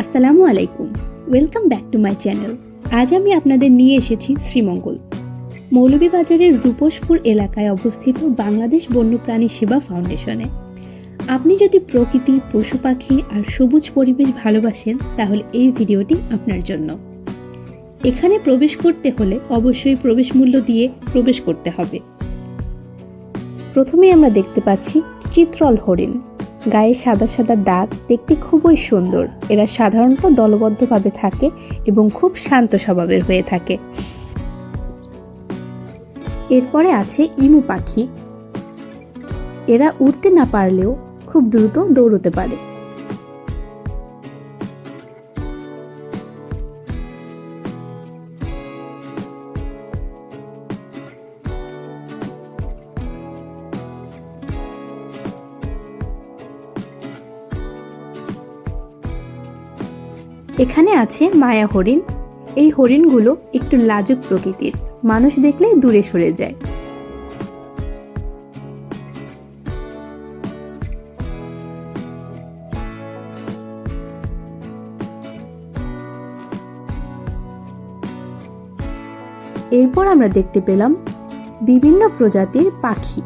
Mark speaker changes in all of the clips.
Speaker 1: আসসালামু আলাইকুম। Welcome back to my channel আজ আমি আপনাদের নিয়ে এসেছি শ্রীমঙ্গল। মৌলভীবাজারের রূপসপুর এলাকায় অবস্থিত বাংলাদেশ বন্যপ্রাণী সেবা ফাউন্ডেশনে। আপনি যদি প্রকৃতি, পশু পাখি আর সবুজ পরিবেশ ভালোবাসেন, তাহলে এই ভিডিওটি আপনার জন্য। এখানে প্রবেশ করতে হলে অবশ্যই প্রবেশ মূল্য দিয়ে প্রবেশ করতে হবে। প্রথমে আমরা দেখতে পাচ্ছি চিত্রল হরিণ। গায়ে সাদা সাদা দাগ দেখতে খুবই সুন্দর। এরা সাধারণত দলবদ্ধভাবে থাকে এবং খুব শান্ত স্বভাবের হয়ে থাকে। এরপরে আছে ইমু পাখি। এরা উড়তে না পারলেও খুব দ্রুত দৌড়তে পারে। এখানে আছে মায়া হরিণ। এই হরিণগুলো একটু লাজুক প্রকৃতির। মানুষ দেখলে দূরে সরে যায়। এরপর আমরা দেখতে পেলাম বিভিন্ন প্রজাতির পাখি।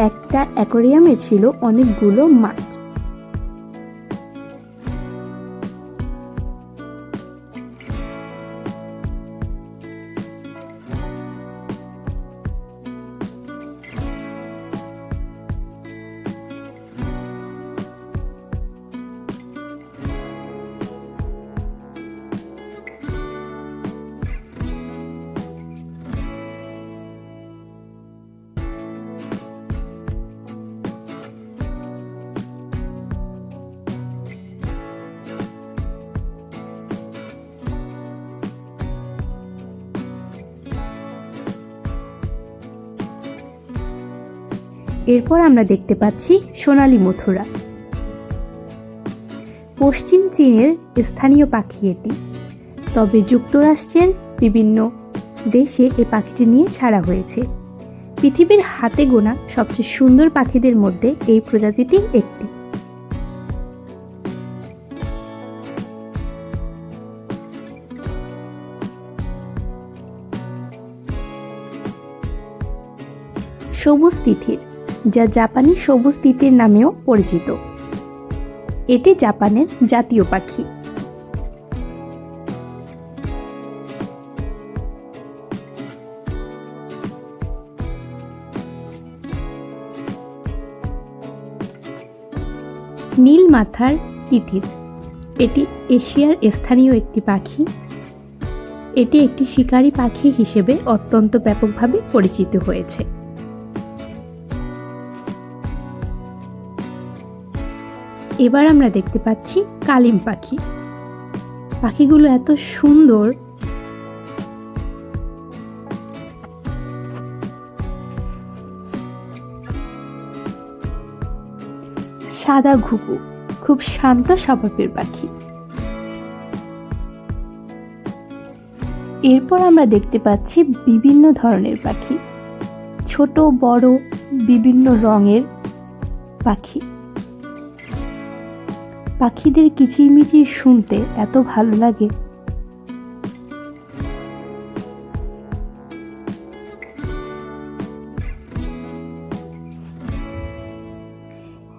Speaker 1: একটা অ্যাকোরিয়ামে ছিল অনেকগুলো মাছ এরপর আমরা দেখতে পাচ্ছি সোনালী মথুরা। পশ্চিম চীনের স্থানীয় পাখি এটি। তবে যুক্তরাষ্ট্রের বিভিন্ন দেশে এ পাখিটি নিয়ে ছাড়া হয়েছে। পৃথিবীর হাতে গোনা সবচেয়ে সুন্দর পাখিদের মধ্যে এই প্রজাতিটি একটি। সবুজ তিথির যা জাপানি সবুজ তিতির নামেও পরিচিত। এটি জাপানের জাতীয় পাখি। নীল মাথার তিতির। এটি এশিয়ার স্থানীয় একটি পাখি। এটি একটি শিকারী পাখি হিসেবে অত্যন্ত ব্যাপকভাবে পরিচিত হয়েছে। এবার আমরা দেখতে পাচ্ছি কালিম পাখি। পাখিগুলো এত সুন্দর। সাদা ঘুঘু, খুব শান্ত স্বভাবের পাখি। এরপর আমরা দেখতে পাচ্ছি বিভিন্ন ধরনের পাখি। ছোট, বড়, বিভিন্ন রঙের পাখি। পাখিদের কিচিরমিচির শুনতে এত ভালো লাগে।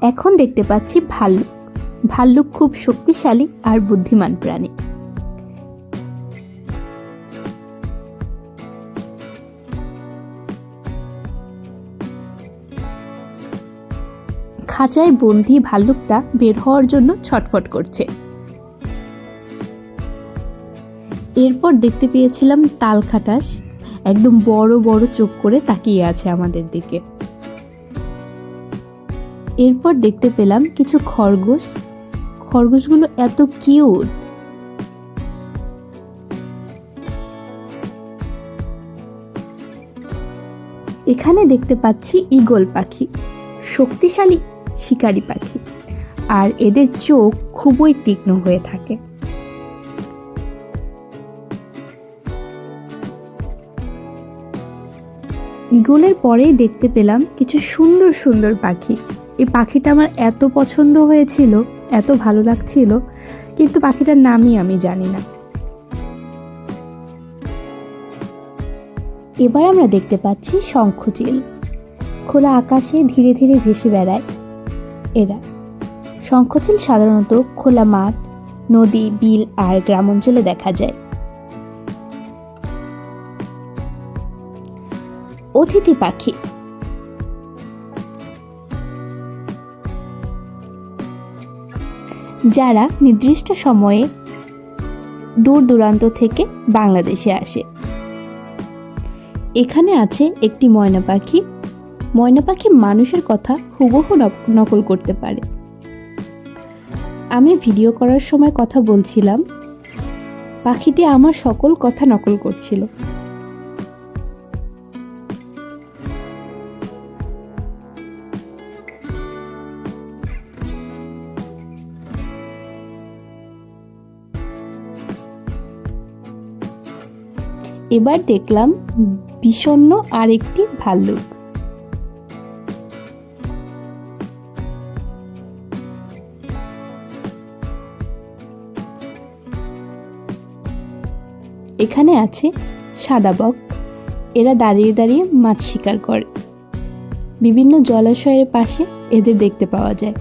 Speaker 1: এখন দেখতে পাচ্ছি ভাল্লুক। ভাল্লুক খুব শক্তিশালী আর বুদ্ধিমান প্রাণী। খাঁচায় বন্দি ভাল্লুকটা বের হওয়ার জন্য ছটফট করছে। এরপর দেখতে পেয়েছিলাম তাল খাটাস একদম বড় বড় চোখ করে তাকিয়ে আছে আমাদের দিকে। এরপর দেখতে পেলাম কিছু খরগোশ। খরগোশগুলো এত কিউট। এখানে দেখতে পাচ্ছি ঈগল পাখি। শক্তিশালী শিকারী পাখি। আর এদের চোখ খুবই তীক্ষ্ণ হয়ে থাকে। ইগলের পরেই দেখতে পেলাম কিছু সুন্দর সুন্দর পাখি। এই পাখিটা আমার এত পছন্দ হয়েছিল, এত ভালো লাগছিল, কিন্তু পাখিটার নামই আমি জানি না। এবার আমরা দেখতে পাচ্ছি শঙ্খচিল। খোলা আকাশে ধীরে ধীরে ভেসে বেড়ায়। এরা। শঙ্খচিল সাধারণত খোলা মাঠ, নদী, বিল আর গ্রাম অঞ্চলে দেখা যায়। অতিথি পাখি। যারা নির্দিষ্ট সময়ে দূর দূরান্ত থেকে বাংলাদেশে আসে। এখানে আছে একটি ময়না পাখি ময়না পাখি মানুষের কথা হুবহু নক- নকল করতে পারে। আমি ভিডিও করার সময় কথা বলছিলাম, পাখিটি আমার সকল কথা নকল করছিল। এবার দেখলাম বিষণ্ণ আরেকটি ভাল্লুক। এখানে আছে সাদা বক। এরা দাঁড়িয়ে দাঁড়িয়ে মাছ শিকার করে। বিভিন্ন জলাশয়ের পাশে এদের দেখতে পাওয়া যায়।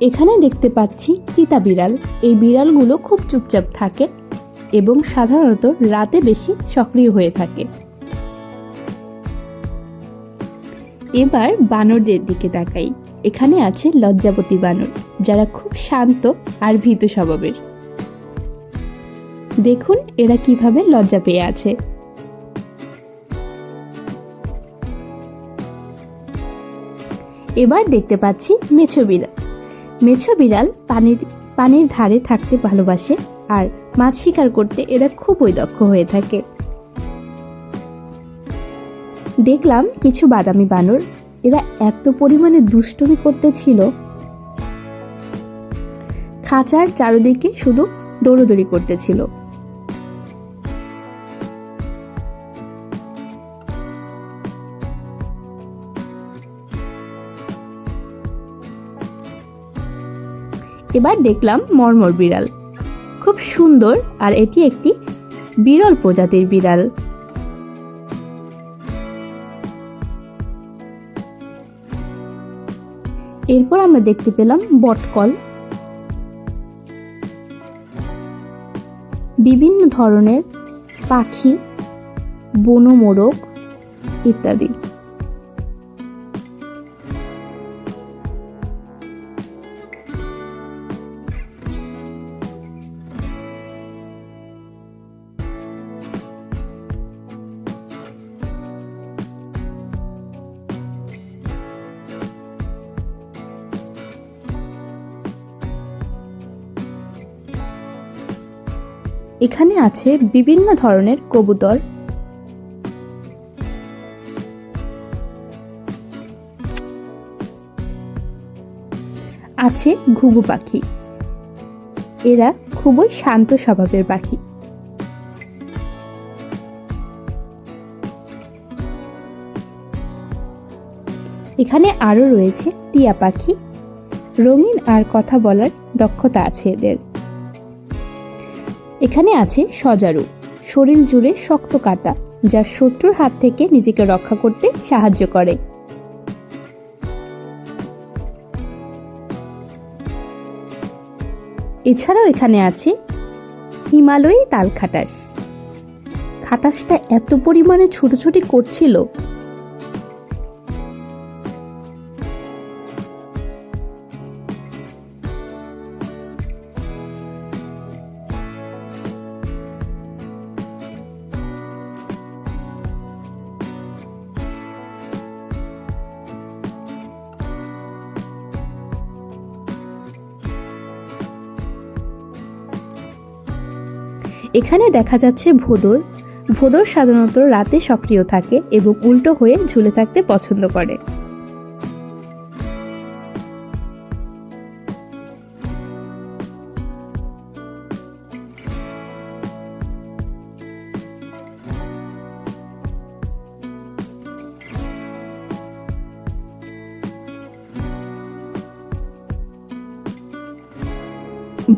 Speaker 1: এখানে দেখতে পাচ্ছি চিতা বিড়াল। এই বিড়ালগুলো খুব চুপচাপ থাকে এবং সাধারণত রাতে বেশি সক্রিয় হয়ে থাকে। এবার বানরদের দিকে তাকাই। এখানে আছে লজ্জাবতী বানর, যারা খুব শান্ত আর ভীত স্বভাবের। দেখুন এরা কীভাবে লজ্জা পেয়ে আছে। এবার দেখতে পাচ্ছি মেছো বিড়াল। মেছো বিড়াল পানির পানির ধারে থাকতে ভালোবাসে আর মাছ শিকার করতে এরা খুবই দক্ষ হয়ে থাকে। দেখলাম কিছু বাদামি বানর, এরা এত পরিমাণে দুষ্টুমি করতেছিল খাঁচার চারদিকে শুধু দৌড়দৌড়ি করতেছিল এবার দেখলাম মর্মর বিড়াল। খুব সুন্দর আর এটি একটি বিরল প্রজাতির বিড়াল। এরপর আমরা দেখতে পেলাম বটকল। বিভিন্ন ধরনের পাখি, বনমোরগ ইত্যাদি। এখানে আছে বিভিন্ন ধরনের কবুতর। আছে ঘুঘু পাখি। এরা খুবই শান্ত স্বভাবের পাখি। এখানে আরও রয়েছে টিয়া পাখি। রঙিন আর কথা বলার দক্ষতা আছে এদের। এখানে আছে সজারু, শরীর জুড়ে শক্ত কাটা, যা শত্রুর হাত থেকে নিজেকে রক্ষা করতে সাহায্য করে। এছাড়াও এখানে আছে হিমালয়ী তাল খাটাস খাটাসটা এত পরিমাণে ছুটোছুটি করছিল এখানে দেখা যাচ্ছে ভোদর। ভোদর সাধারণত রাতে সক্রিয় থাকে এবং উল্টো হয়ে ঝুলে থাকতে পছন্দ করে।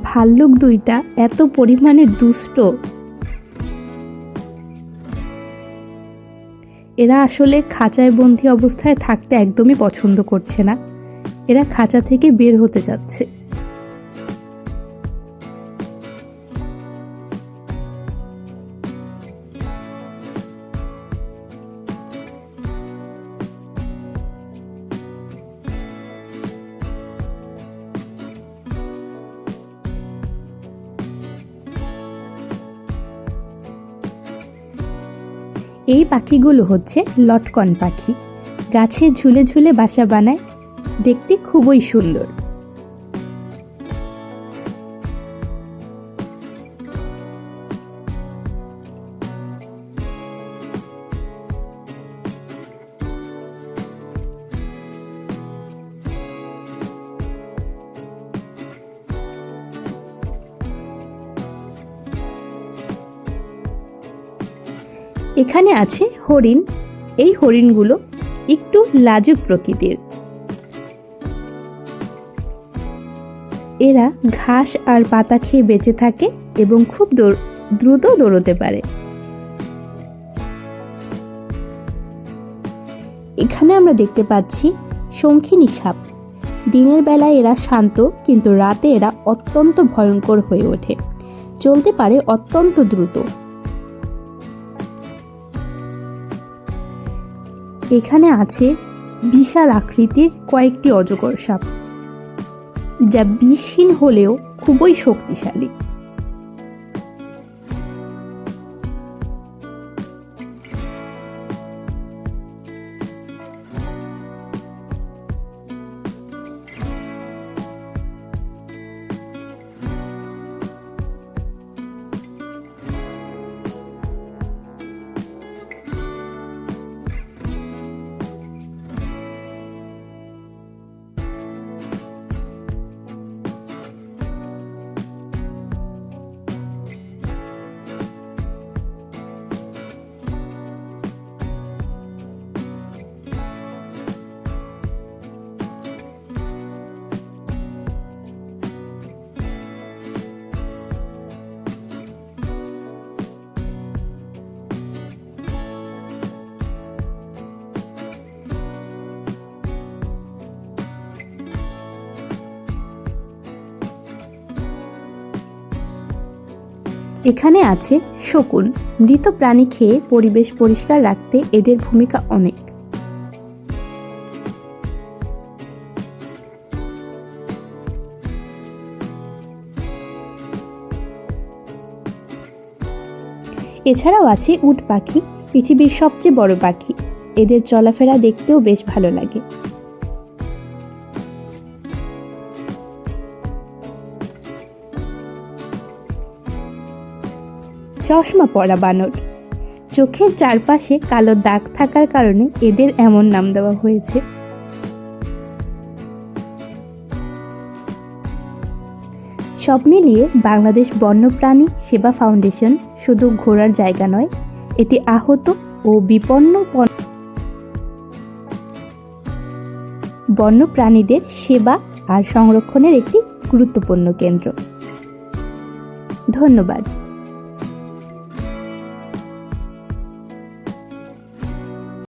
Speaker 1: ভাল্লুক দুইটা এত পরিমাণে দুষ্ট। এরা আসলে খাঁচায় বন্দি অবস্থায় থাকতে একদমই পছন্দ করছে না। এরা খাঁচা থেকে বের হতে যাচ্ছে। এই পাখিগুলো হচ্ছে লটকন পাখি। গাছে ঝুলে ঝুলে বাসা বানায়। দেখতে খুবই সুন্দর। এখানে আছে হরিণ। এই হরিণগুলো একটু লাজুক প্রকৃতির। এরা ঘাস আর পাতা খেয়ে বেঁচে থাকে এবং খুব দ্রুত দৌড়তে পারে। এখানে আমরা দেখতে পাচ্ছি শঙ্খিনী সাপ। দিনের বেলায় এরা শান্ত, কিন্তু রাতে এরা অত্যন্ত ভয়ঙ্কর হয়ে ওঠে। চলতে পারে অত্যন্ত দ্রুত। এখানে আছে বিশাল আকৃতির কয়েকটি অজগর সাপ যা বিষহীন হলেও খুবই শক্তিশালী। এখানে আছে শকুন। মৃত প্রাণী খেয়ে পরিবেশ পরিষ্কার রাখতে এদের ভূমিকা অনেক। এছাড়াও আছে উট পাখি, পৃথিবীর সবচেয়ে বড় পাখি। এদের চলাফেরা দেখতেও বেশ ভালো লাগে। চশমা পরা বানর। চোখের চারপাশে কালো দাগ থাকার কারণে এদের এমন নাম দেওয়া হয়েছে। সব মিলিয়ে বাংলাদেশ বন্যপ্রাণী সেবা ফাউন্ডেশন শুধু ঘোরার জায়গা নয়, এটি আহত ও বিপন্ন বন্যপ্রাণীদের সেবা আর সংরক্ষণের একটি গুরুত্বপূর্ণ কেন্দ্র। ধন্যবাদ।